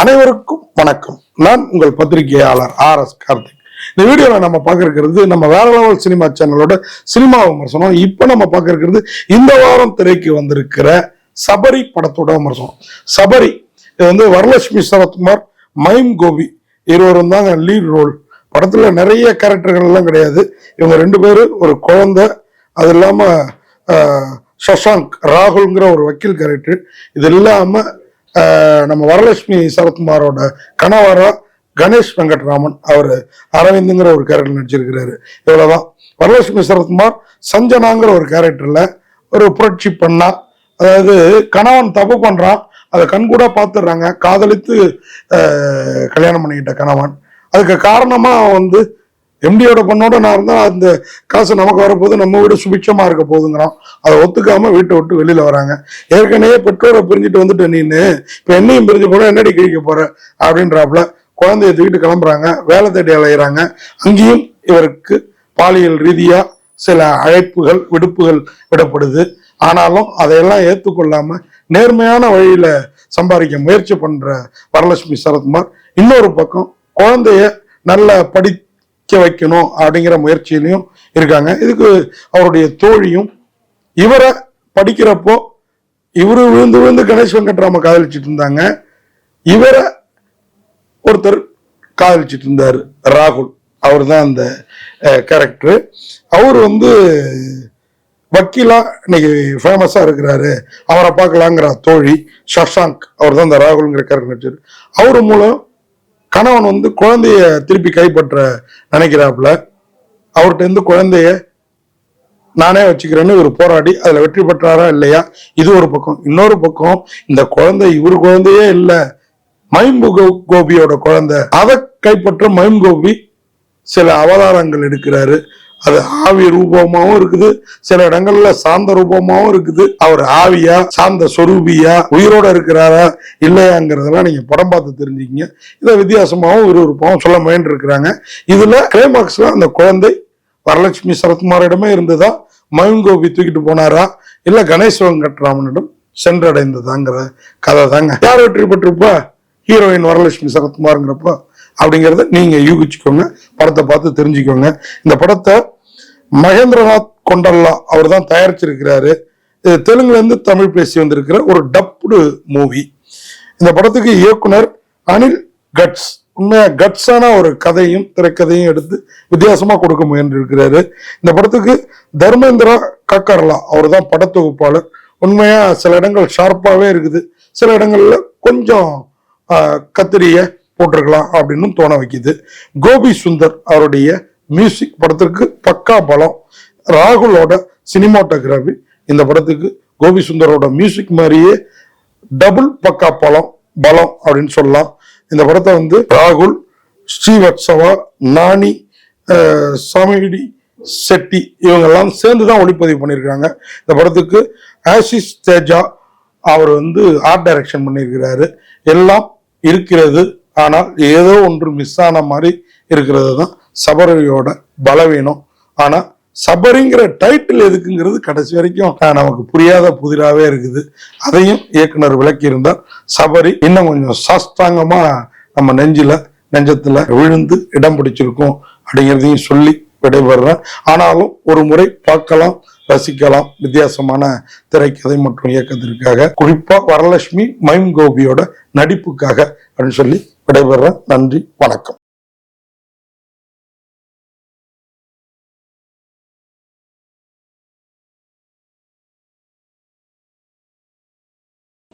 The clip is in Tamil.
அனைவருக்கும் வணக்கம். நான் உங்கள் பத்திரிகையாளர் ஆர் எஸ் கார்த்திக். இந்த வீடியோல நம்ம பார்க்க நம்ம வேற லெவல் சினிமா சேனலோட சினிமா விமர்சனம். இப்போ நம்ம பார்க்க இந்த வாரம் திரைக்கு வந்திருக்கிற சபரி படத்தோட விமர்சனம். சபரி இது வந்து வரலட்சுமி சரத்குமார் மைம் கோபி இருவரும் தாங்க லீட் ரோல் படத்துல நிறைய கேரக்டர்கள் எல்லாம் கிடையாது. இவங்க ரெண்டு பேரும் ஒரு குழந்தை. அது இல்லாம ஆஹ், சஷாங்க் ராகுல்ங்கிற ஒரு வக்கீல் கேரக்டர் இது இல்லாம நம்ம வரலட்சுமி சரத்குமாரோட கணவரா கணேஷ் வெங்கட்ராமன். அவர் அரவிந்துங்கிற ஒரு கேரக்டர் நடிச்சிருக்கிறாரு. இவ்வளவுதான். வரலட்சுமி சரத்குமார் சஞ்சனாங்கிற ஒரு கேரக்டர்ல ஒரு புரட்சி பண்ணா அதாவது கணவன் தப்பு பண்றான் அதை கண்கூட பார்த்துடுறாங்க காதலித்து கல்யாணம் பண்ணிக்கிட்ட கணவன். அதுக்கு காரணமா வந்து எம்டியோட பொண்ணோட நான் இருந்தா அந்த காசு நமக்கு வரப்போகுது நம்ம வீடு சுபிட்சமா இருக்க போகுதுங்கிறான். அதை ஒத்துக்காம வீட்டை விட்டு வெளியில வராங்க. ஏற்கனவே பெற்றோரை பிரிஞ்சுட்டு வந்துட்டு நீனு இப்ப என்னையும் பிரிஞ்சு போனா என்னடி கிழிக்க போற? அப்படின்றாப்புல குழந்தைய தூக்கிட்டு கிளம்புறாங்க வேலை தேடி அலையிறாங்க. அங்கேயும் இவருக்கு பாலியல் ரீதியா சில அழைப்புகள் விடுப்புகள் விடப்படுது. ஆனாலும் அதையெல்லாம் ஏற்றுக்கொள்ளாம நேர்மையான வழியில சம்பாதிக்க முயற்சி பண்ற வரலட்சுமி சரத்குமார். இன்னொரு பக்கம் குழந்தைய நல்ல படி நிற்க வைக்கணும் அப்படிங்கிற முயற்சியிலையும் இருக்காங்க. இதுக்கு அவருடைய தோழியும் இவரை படிக்கிறப்போ இவரு விழுந்து விழுந்து கணேஷ் வெங்கட்ராம காதலிச்சுட்டு இருந்தாங்க இவரை ஒருத்தர் காதலிச்சுட்டு இருந்தார் ராகுல். அவர் தான் அந்த கேரக்டர் அவர் வந்து வக்கீலா இன்னைக்கு ஃபேமஸாக இருக்கிறாரு. அவரை பார்க்கலாங்கிற தோழி சஷாங்க். அவர் தான் இந்த ராகுல்ங்கிற கேரக்டர் அவர் மூலம் கணவன் வந்து குழந்தைய திருப்பி கைப்பற்ற நினைக்கிறாப்புல அவர்கிட்ட இருந்து குழந்தைய நானே வச்சுக்கிறேன்னு இவர் போராடி அதுல வெற்றி பெற்றாரா இல்லையா? இது ஒரு பக்கம். இன்னொரு பக்கம் இந்த குழந்தை இவர் குழந்தையே இல்ல. மைம்பு கோபியோட குழந்தை. அதை கைப்பற்ற மைம் கோபி சில அவதாரங்கள் எடுக்கிறாரு. அது ஆவி ரூபமாவும் இருக்குது. சில இடங்கள்ல சாந்த ரூபமாவும் இருக்குது. அவர் ஆவியா சாந்த சொரூபியா உயிரோட இருக்கிறாரா இல்லையாங்கிறதெல்லாம் நீங்க படம் பார்த்து தெரிஞ்சுக்கிங்க. இதை வித்தியாசமாகவும் விறுவிறுப்பாகவும் சொல்ல முயன்று இருக்கிறாங்க இதுல கிளைமாக்ஸ்ல அந்த குழந்தை வரலட்சுமி சரத்குமாரிடமே இருந்ததா? மயம் கோபி தூக்கிட்டு போனாரா? இல்ல கணேஷ் வெங்கட்ராமனிடம் சென்றடைந்ததாங்கிற கதை தாங்க. யார் வெற்றி பெற்றிருப்பா? ஹீரோயின் வரலட்சுமி சரத்குமாருங்கிறப்ப. அப்படிங்கிறத நீங்கள் யூகிச்சுக்கோங்க. படத்தை பார்த்து தெரிஞ்சுக்கோங்க. இந்த படத்தை மகேந்திரநாத் கொண்டல்லா அவர் தான் தயாரிச்சிருக்கிறாரு. இது தெலுங்குலேருந்து தமிழ் பேசி வந்திருக்கிற ஒரு டப்டு மூவி. இந்த படத்துக்கு இயக்குனர் அனில் கட்ஸ். உண்மையாக கட்ஸான ஒரு கதையும் திரைக்கதையும் எடுத்து வித்தியாசமாக கொடுக்க முயன்றிருக்கிறாரு. இந்த படத்துக்கு தர்மேந்திரா கக்கர்லா அவர் தான் படத்தொகுப்பாளர் உண்மையாக சில இடங்கள் ஷார்ப்பாகவே இருக்குது. சில இடங்களில் கொஞ்சம் ஆஹ், கத்திரிய போட்டிருக்கலாம் அப்படின்னு தோண வைக்குது. கோபி சுந்தர் அவருடைய மியூசிக் படத்திற்கு பக்கா பலம் ராகுலோட சினிமாட்டோகிராஃபி இந்த படத்துக்கு கோபி சுந்தரோட மியூசிக் மாதிரியே டபுள் பக்கா பலம் பலம் அப்படின்னு சொல்லலாம். இந்த படத்தை வந்து ராகுல் ஸ்ரீவத்சவா நானி அஹ், செட்டி இவங்கெல்லாம் சேர்ந்து தான் ஒளிப்பதிவு பண்ணியிருக்காங்க. இந்த படத்துக்கு ஆஷிஷ் தேஜா அவர் வந்து ஆர்ட் டைரக்ஷன் பண்ணியிருக்கிறாரு. எல்லாம் இருக்கிறது ஆனால் ஏதோ ஒன்று மிஸ் ஆன மாதிரி இருக்கிறது தான் சபரியோட பலவீனம். ஆனால் சபரிங்கிற டைட்டில் எதுக்குங்கிறது கடைசி வரைக்கும் நமக்கு புரியாத புதிராகவே இருக்குது. அதையும் இயக்குனர் விளக்கியிருந்தார். சபரி இன்னும் கொஞ்சம் சாஸ்தாங்கமாக நம்ம நெஞ்சில் நெஞ்சத்தில் விழுந்து இடம் பிடிச்சிருக்கும் அப்படிங்கிறதையும் சொல்லி விடைபெறுறேன் ஆனாலும் ஒரு முறை பார்க்கலாம் ரசிக்கலாம். வித்தியாசமான திரைக்கதை மற்றும் இயக்கத்திற்காக குறிப்பாக வரலட்சுமி மைம் கோபியோட நடிப்புக்காக அப்படின்னு சொல்லி விடைபெறுறேன் நன்றி வணக்கம்.